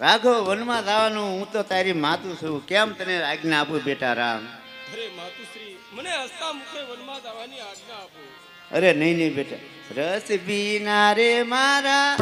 રાઘવ વનમાં જવાનું હું તો તારી માતું છું. કેમ તને આજ્ઞા આપું બેટા રામ? અરે માતુશ્રી મને હસતા મુખે વનમાં જવાની આજ્ઞા આપો. અરે નહીં નહીં બેટા. રસ બીના રે મારા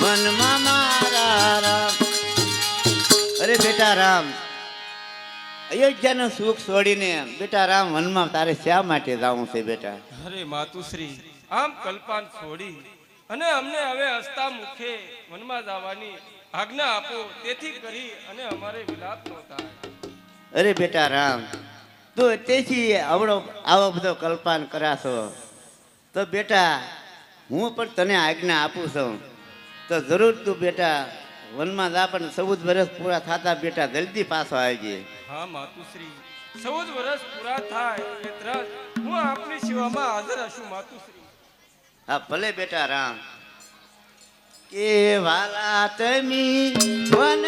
વનમાં મારા રામ. અરે બેટા રામ અયોધ્યાનું સુખ છોડીને બેટા રામ વનમાં તારે શા માટે જવું છે બેટા? અરે માતુશ્રી આમ કલ્પાન છોડી અને અમને હવે હસતા મુખે વનમાં જવાની આજ્ઞા આપો તેથી કરી અને અમારે વિલાપ ન થાય અરે બેટા રામ તો તેથી આવડો આવો બધો કલ્પાન કરાશો. તો બેટા હું પણ તને આજ્ઞા આપું છું. તો જરૂર તું બેટા વનમાં જા પણ ચૌદ વર્ષ પૂરા થતા બેટા જલ્દી પાછો આવજે. હા માતુશ્રી. ચૌદ વર્ષ પૂરા થાય એ હું આપની સેવામાં હાજર હશું માતુશ્રી. હા ભલે બેટા રામ. કે વાલા તમી વન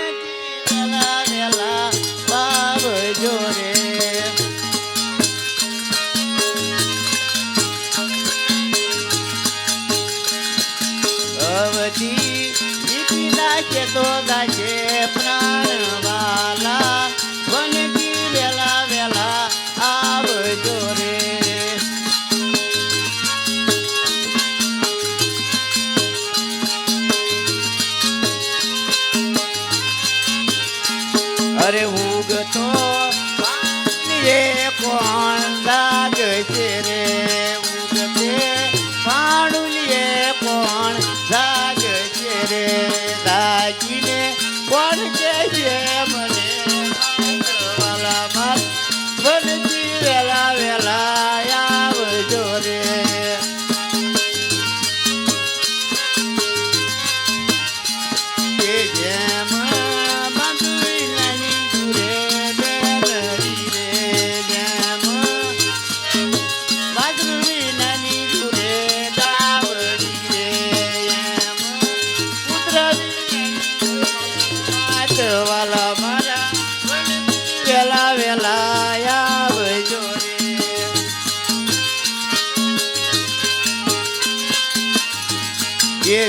વેલા વેલા બાબ રે. અરે ઉગતો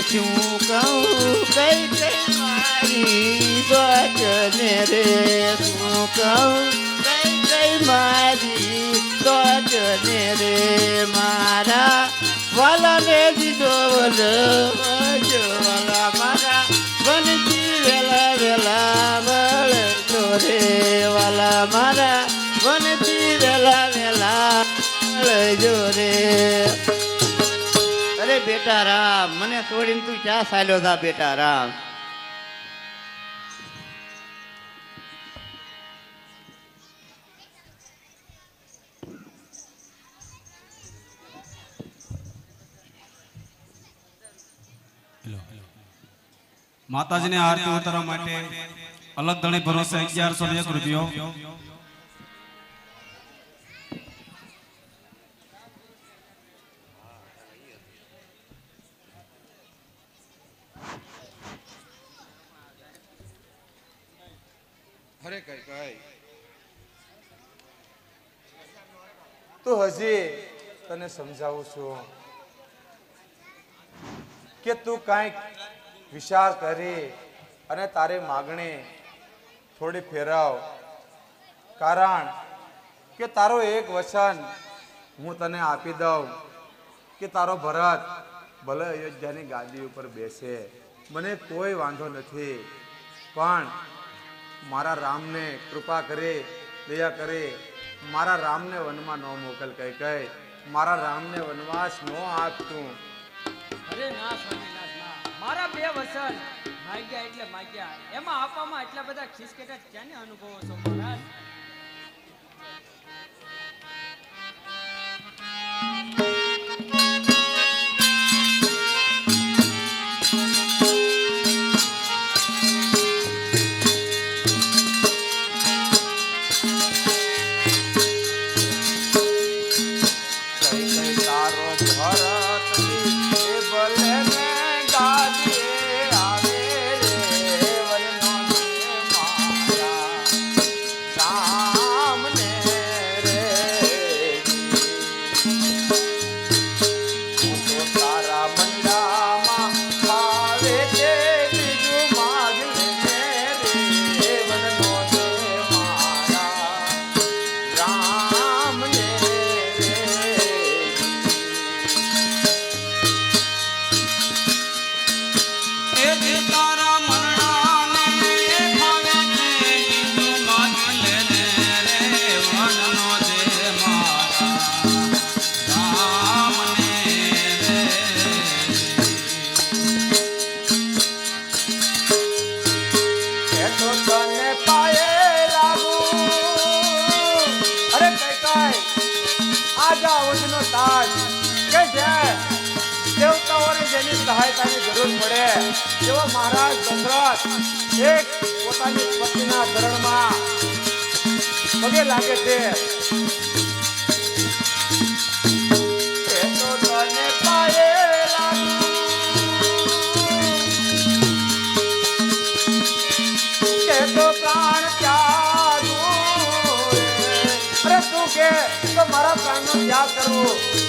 શું કહું કઈ કઈ મારી દોચને રે શું કહું કઈ કઈ મારી દોચને રે મારા વાલાને વલ વાલા બેટા રામ, મને છોડીને તું ક્યાં ચાલ્યો થા બેટા રામ? માતાજીને આરતી ઉતારવા માટે અલગ ધણી ભરોસે અગિયારસો એક રૂપિયો અરે કઈ કઈ તો હજી તને સમજાવું છું કે તું કાંઈક વિચાર કરી અને તારી માગણી થોડી ફેરવ. કારણ કે તારો એક વચન હું તને આપી દઉં કે તારો ભરત ભલે અયોધ્યાની ગાદી ઉપર બેસે, મને કોઈ વાંધો નથી. પણ મારા રામને કૃપા કરે, દયા કરે, મારા રામને વનમાં ન મોકલ, કઈ કઈ. મારા રામને વનવાસ નો આપતું. અરે ના સ્વામીનાથ ના મારા બે વસન. માગ્યા એટલે માગ્યા. એમાં આપવામાં એટલા બધા ખિસકેટા ક્યાંને અનુભવો છો, મહારાજ? દશરથ એક પોતાની પત્નીના ચરણમાં પગે લાગે છે. મારા પ્રાણનો ત્યાગ કરવો.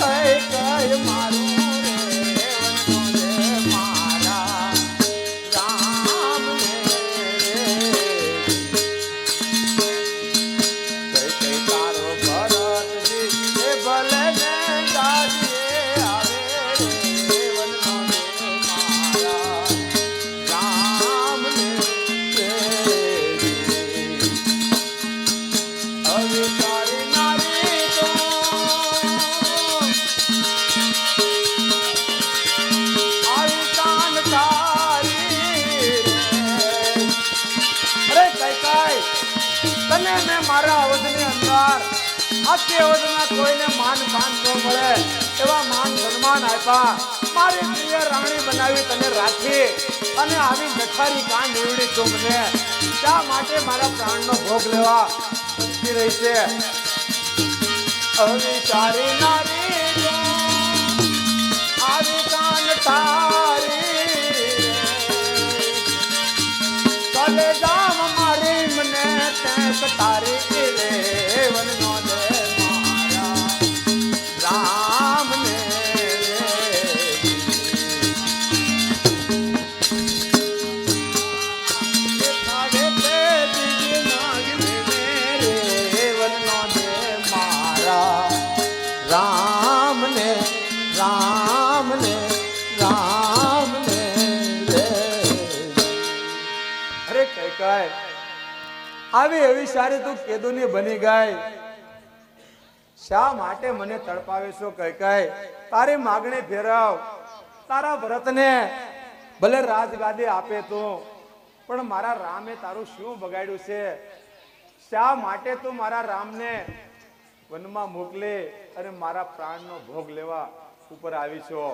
કઈ કઈ મારું મેં મારા અવધની અંદર, આખી અવધના કોઈને માન પાન ન મળે, એવા માન સન્માન આપ્યા. મારી પ્રિય રાણી બનાવી તને રાખી અને આવી નઠારી કાન નીવડી છું મને. શા માટે મારા પ્રાણનો ભોગ લેવા? સમજી રહી છે. હવે નારી આવી કાન તારી तारे આવી એવી સારી તું કેદુની બની ગઈ શા માટે મને તડપાવે છો કઈ કઈ? તારી માગણી ફેરવ. તારા ભરતને ભલે રાજગાદી આપે તું, પણ મારા રામે તારું શું બગાડ્યું છે? શા માટે તું મારા રામને વનમાં મોકલે અને મારા પ્રાણનો ભોગ લેવા ઉપર આવી છો?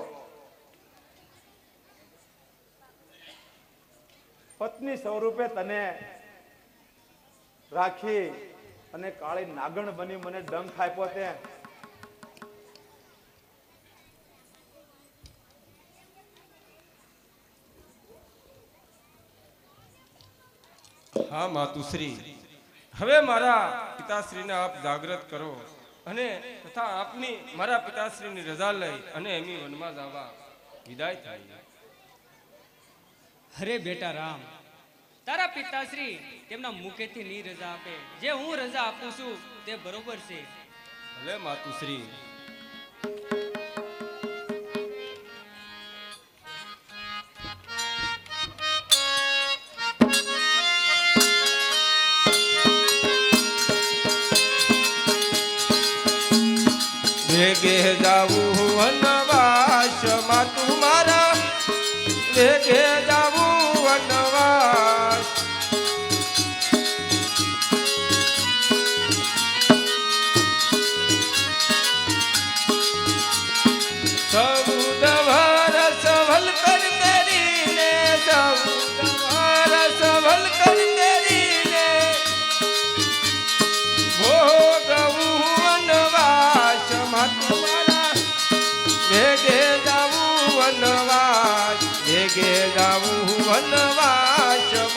પત્ની સ્વરૂપે તને રાખી અને કાળી નાગણ બની મને ડંખ આપ્યો તે. હા માતુશ્રી. હવે મારા પિતાશ્રીને આપ જાગૃત કરો અને તથા આપની મારા પિતાશ્રીની રજા લઈ અને એમની વનમાં જવા વિદાય થાય. અરે બેટા રામ. તારા પિતાશ્રી તેમના મુખેથી ની રજા આપે. જે હું રજા આપું છું, તે બરોબર છે. ભલે માતુશ્રી. વેગે જાવું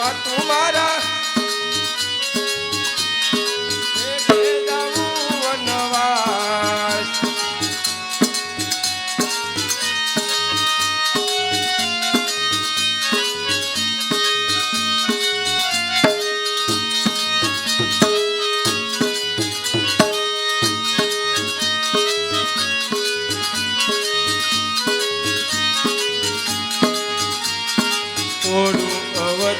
વનવાસમાં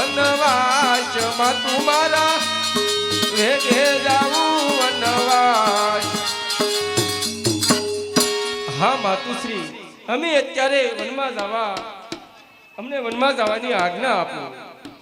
વનવાસમાં તુમારા વેગે જાવું વનવાસ. હા, માતુશ્રી, અમે અત્યારે વનમાં જવા, અમને વનમાં જવાની આજ્ઞા આપો.